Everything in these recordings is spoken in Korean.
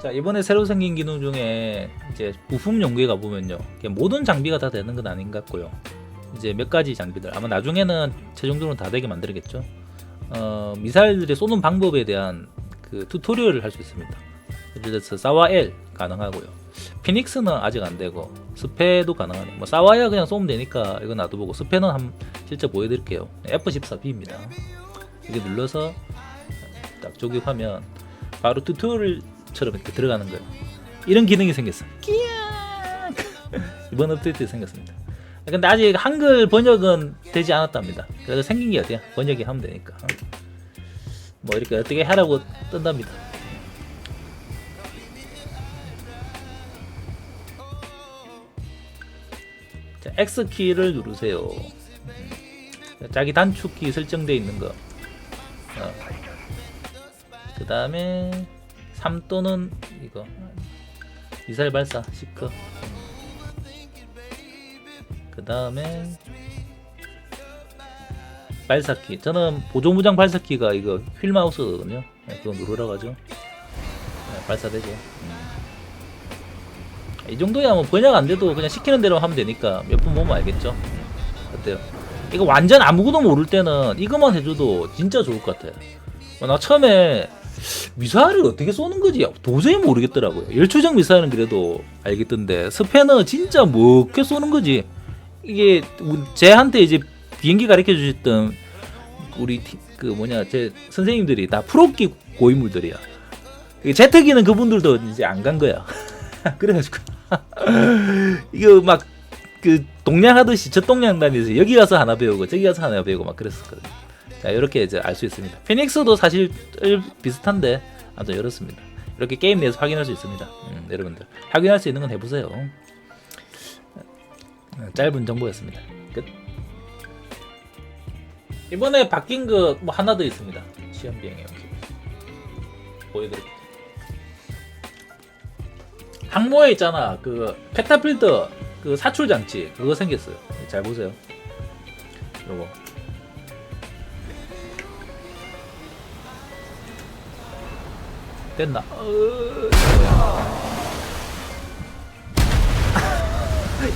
자 이번에 새로 생긴 기능 중에 이제 부품 연구에 가보면요. 모든 장비가 다 되는 건 아닌 것 같고요. 이제 몇 가지 장비들. 아마 나중에는 최종적으로 다 되게 만들겠죠? 어, 미사일들이 쏘는 방법에 대한 그 튜토리얼을 할 수 있습니다. 예를 들어서 사와 L 가능하고요. 피닉스는 아직 안 되고 스페도 가능하네 뭐 사와야 그냥 쏘면 되니까 이거 놔두보고 스페는 한 실제 보여드릴게요. F14B입니다. 이게 눌러서 딱 조립하면 바로 튜토리얼 처럼 이렇게 들어가는 거예요. 이런 기능이 생겼어. 끼야 이번 업데이트에 생겼습니다. 근데 아직 한글 번역은 되지 않았답니다. 그래서 생긴 게 어때요? 번역이 하면 되니까. 뭐 이렇게 어떻게 하라고 뜬답니다. 자, X 키를 누르세요. 음. 자기 단축키 설정되어 있는 거. 어. 그 다음에 3 또는 이거. 미사일 발사 시크. 그 다음에 발사키. 저는 보조무장 발사키가 이거 휠 마우스거든요. 네, 그거 누르라 가죠. 네, 발사되죠. 음. 이 정도야 뭐 번역 안 돼도 그냥 시키는 대로 하면 되니까 몇 분 보면 알겠죠. 음. 어때요? 이거 완전 아무것도 모를 때는 이것만 해줘도 진짜 좋을 것 같아요. 어, 나 처음에 미사일을 어떻게 쏘는 거지 도저히 모르겠더라고요. 열추적 미사일은 그래도 알겠던데 스패너 진짜 뭐 어떻게 쏘는 거지? 이게 제한테 이제 비행기 가르쳐 주셨던 우리 티- 그 뭐냐 제 선생님들이 다 프로기 고인물들이야. 이 제트기는 그분들도 이제 안 간 거야. 그래가지고 이거 막 그 동양 하듯이 저 동양 다니면서 여기 가서 하나 배우고 저기 가서 하나 배우고 막 그랬었거든요. 자 이렇게 이제 알 수 있습니다. 피닉스도 사실 비슷한데 아주 이렇습니다. 이렇게 게임 내에서 확인할 수 있습니다. 음, 여러분들 확인할 수 있는 건 해보세요. 어, 짧은 정보였습니다. 끝. 이번에 바뀐 거 뭐 하나 더 있습니다. 시험 비행에 여기 보여드릴게요. 항모에 있잖아 그 페타필터 그 사출 장치 그거 생겼어요. 잘 보세요. 요거 됐나? 어...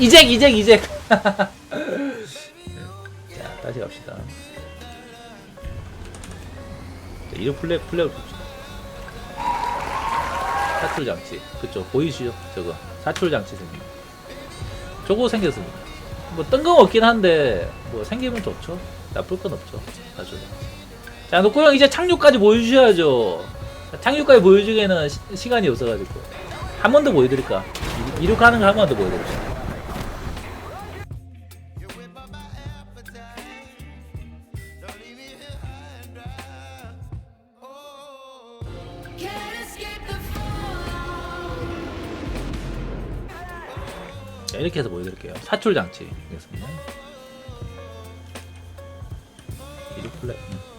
이잭 이잭 이잭. 자 다시 갑시다. 자, 이거 플레 플레. 사출 장치 그쪽 보이시죠? 저거 사출 장치 생긴. 거. 저거 생겼습니다. 뭐 뜬금없긴 한데 뭐 생기면 좋죠. 나쁠 건 없죠. 사출. 자 노코 형 이제 착륙까지 보여주셔야죠. 착륙까지 보여주기에는 시, 간이 없어가지고 한 번 더 보여드릴까? 이- 이륙하는 거 한 번 더 보여드릴까? 이렇게 해서 보여드릴게요. 사출 장치. 이륙 플랫. 음.